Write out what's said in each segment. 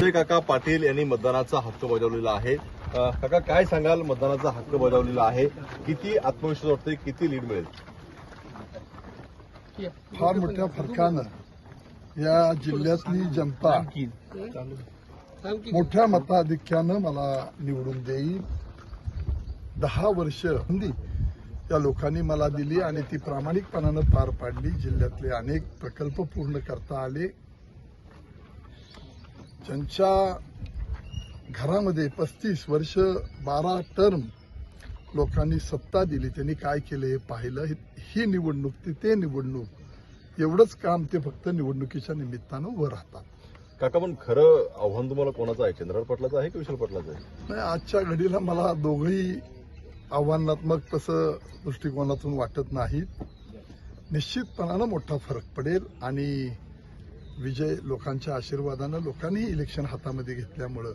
कुडतरे काका पाटील यांनी मतदानाचा हक्क बजावलेला आहे. काका काय सांगाल? मतदानाचा हक्क बजावलेला आहे. किती आत्मविश्वास वाटतोय? किती लीड मिळेल? फार मोठ्या फरकानं या जिल्ह्यातली जनता मोठ्या मताधिक्यानं मला निवडून देईल. दहा वर्ष हिंदी या लोकांनी मला दिली आणि ती प्रामाणिकपणानं पार पाडली. जिल्ह्यातले अनेक प्रकल्प पूर्ण करता आले. ज्यांच्या घरामध्ये पस्तीस वर्ष बारा टर्म लोकांनी सत्ता दिली त्यांनी काय केलं हे पाहिलं ही- निवडणूक ती ते निवडणूक एवढंच काम ते फक्त निवडणुकीच्या निमित्तानं उभं राहतात. काका पण खरं आव्हान तुम्हाला कोणाचं आहे? चंद्रकांत पाटलाचं आहे की विशाल पाटलाचं आहे? नाही आजच्या घडीला मला दोघंही आव्हानात्मक तसं दृष्टिकोनातून वाटत नाहीत. निश्चितपणानं मोठा फरक पडेल आणि विजय लोकांच्या आशीर्वादानं लोकांनी इलेक्शन हातामध्ये घेतल्यामुळं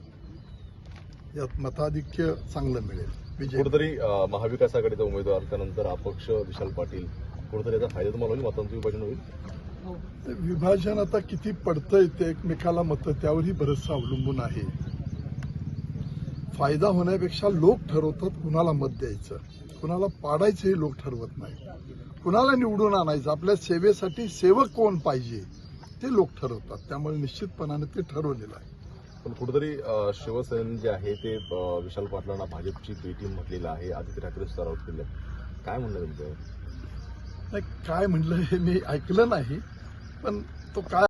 यात मताधिक्य चांगलं मिळेल. विजय कुठेतरी महाविकास आघाडीचा उमेदवार त्यानंतर अपक्ष विशाल पाटील कुठेतरी याचा फायदा तुम्हाला होईल मतांचं विभाजन होईल? ते विभाजन आता किती पडतंय ते एकमेकाला मतं त्यावरही बरंचसं अवलंबून आहे. फायदा होण्यापेक्षा लोक ठरवतात कुणाला मत द्यायचं. कुणाला पाडायचं हे लोक ठरवत नाही. कुणाला निवडून आणायचं? आपल्या सेवेसाठी सेवक कोण पाहिजे? ते लोक ठरवतात. त्यामुळे निश्चितपणाने ते ठरवलेलं आहे. पण कुठेतरी शिवसेना जे आहे ते विशाल पाटलांना भाजपची बी टीम म्हटलेलं आहे आदित्य ठाकरे स्तरावर केलं. काय म्हणणं तुमचं? नाही काय म्हणलं हे मी ऐकलं नाही पण तो काय